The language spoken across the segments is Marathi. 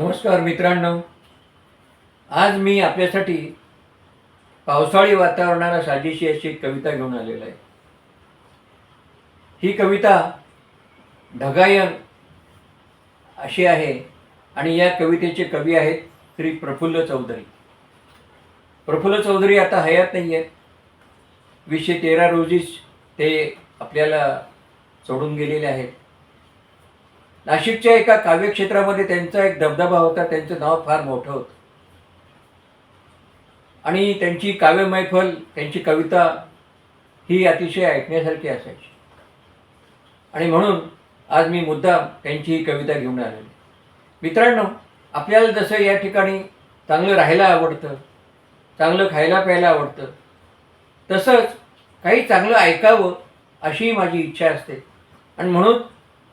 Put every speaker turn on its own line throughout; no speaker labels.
नमस्कार मित्रांनो. आज मी आपल्यासाठी पावसाळी वातावरणाला साजेशी अशी एक कविता घेऊन आलेलो आहे. ही कविता ढगायन अशी आहे आणि या कवितेचे कवी आहेत श्री प्रफुल्ल चौधरी. प्रफुल्ल चौधरी आता हयात नाही आहेत वीसशे तेरा रोजीच ते आपल्याला सोडून गेलेले आहेत. नाशिकच्या एका काव्यक्षेत्रामध्ये त्यांचा एक दबदबा होता त्यांचं नाव फार मोठं होतं. आणि त्यांची काव्य मैफल त्यांची कविता ही अतिशय ऐकण्यासारखी असायची. आणि म्हणून आज मी मुद्दाम त्यांची ही कविता घेऊन आलेली मित्रांनो आपल्याला जसं या ठिकाणी चांगलं राहायला आवडतं चांगलं खायला प्यायला आवडतं तसंच काही चांगलं ऐकावं अशी माझी इच्छा असते. आणि म्हणून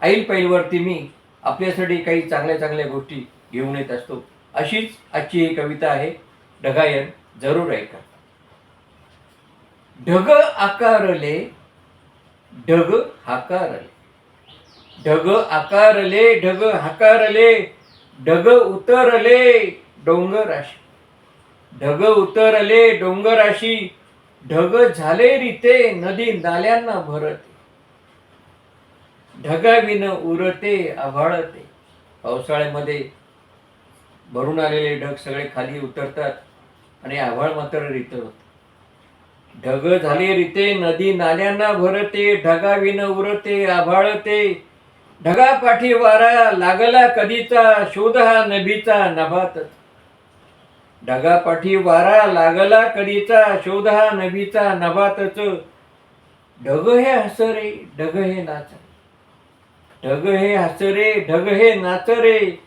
आईल पैलवरती मी आपल्यासाठी काही चांगल्या चांगल्या गोष्टी घेऊन येत असतो. अशीच आजची ही कविता आहे. ढगायन जरूर ऐका. ढग आकारले ढग हाकारले. ढग आकारले ढग हाकारले ढग उतरले डोंगराशी. ढग उतरले डोंगराशी. ढग झाले रिते नदी नाल्यांना भरते. ढगाविन उरते आभाळते. पावसाळ्यामध्ये भरून आलेले ढग सगळे खाली उतरतात आणि आभाळ मात्र रित होत. ढग झाले रिते नदी नाल्यांना भरते ढगाविन उरते आभाळते. ढगापाठी वारा लागला कधीचा शोध हा नभीचा नभात. ढगापाठी वारा लागला कधीचा शोध हा नभीचा नभातच. ढग हे हसरे ढग हे नाच ढग हे हसरे ढग हे नाचरे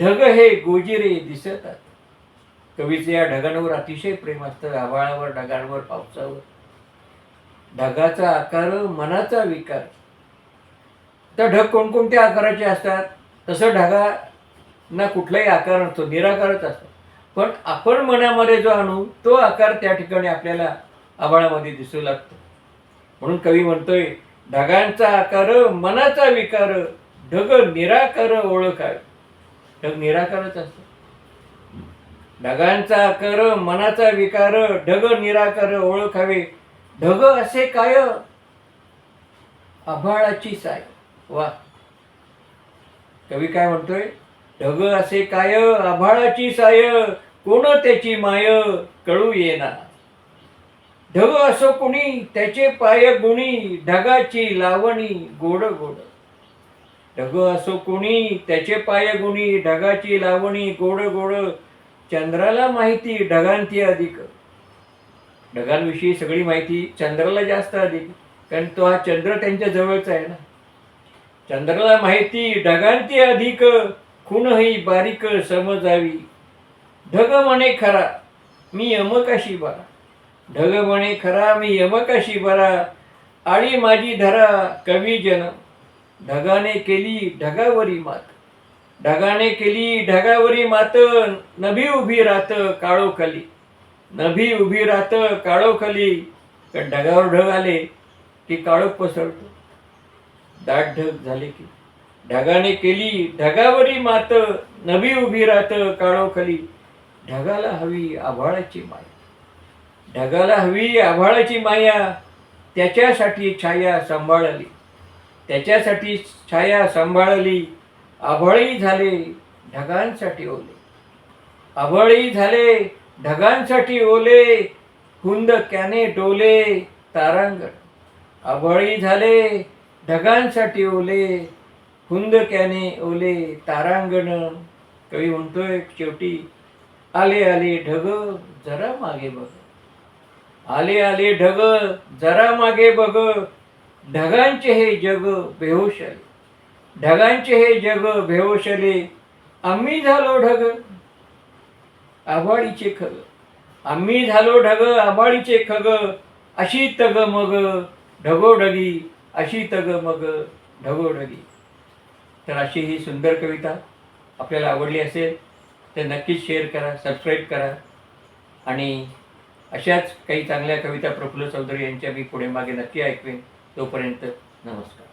ढग हे गोजिरे दिसतात. कवीचे या ढगांवर अतिशय प्रेम असतं आभाळावर ढगांवर पावसावर. ढगाचा आकार मनाचा विकार. तर ढग कोणकोणत्या आकाराचे असतात? तसं ढगांना कुठलाही आकार नसतो निराकारच असतो. पण आपण मनामध्ये जो आणू तो आकार त्या ठिकाणी आपल्याला आभाळामध्ये दिसू लागतो. म्हणून कवी म्हणतोय ढगांचा आकार मनाचा विकार ढग निराकार ओळखावे. ढग निराकारच असतो. ढगांचा आकार मनाचा विकार ढग निराकार ओळखावे. ढग असे काय? आभाळाची साय. वा. कवी काय म्हणतोय? ढग असे काय? आभाळाची साय. कोण त्याची माय? कळू येना ढग असो कुणी त्याचे पाय गुणी ढगाची लावणी गोड गोड. ढग असो कुणी त्याचे पाय गुणी ढगाची लावणी गोड गोड. चंद्राला माहिती ढगांती अधिक. ढगांविषयी सगळी माहिती चंद्राला जास्त अधिक. कारण तो हा चंद्र त्यांच्या जवळचा आहे ना. चंद्राला माहिती ढगांती अधिक. खूनही बारीक समजावी. ढग म्हणे खरा. मी यमकाशी बरा ढग म्हणे खरा मी यमकाशी बरा आळी माझी धरा कवी जन. ढगाने केली ढगावरी मात. ढगाने केली ढगावरी मात नभी उभी राहत काळोखाली नभी उभी राहत काळोखाली तर ढगावर ढग आले की काळोख पसरतो. दाट ढग झाले की. ढगाने केली ढगावरी मात नभी उभी राहत काळोखाली ढगाला हवी आभाळाची माया ढगाला हवी आभाळाची माया त्याच्यासाठी छाया सांभाळली. त्याच्यासाठी छाया सांभाळली आभाळी झाले ढगांसाठी ओले. आभाळी झाले ढगांसाठी ओले हुंद कॅने डोले तारांगण. आभाळी झाले ढगांसाठी ओले हुंद कॅने ओले तारांगण. कवी म्हणतोय शेवटी आले आले ढग जरा मागे बघ. आले आले ढग जरा मागे बघ. ढगांचे हे जग बेहोशले. ढगांचे हे जग बेहोशले. आम्ही झालो ढग आभाळीचे खग. आम्ही झालो ढग आभाळीचे खग. अशी तग मग ढगोढगी. अशी तग मग ढगोढगी. तर अशी ही सुंदर कविता आपल्याला आवडली असेल तर नक्कीच शेअर करा सबस्क्राईब करा. आणि अशाच काही चांगल्या कविता प्रफुल्ल चौधरी यांच्या मी पुढे मागे नक्की ऐकवेन. तोपर्यंत नमस्कार.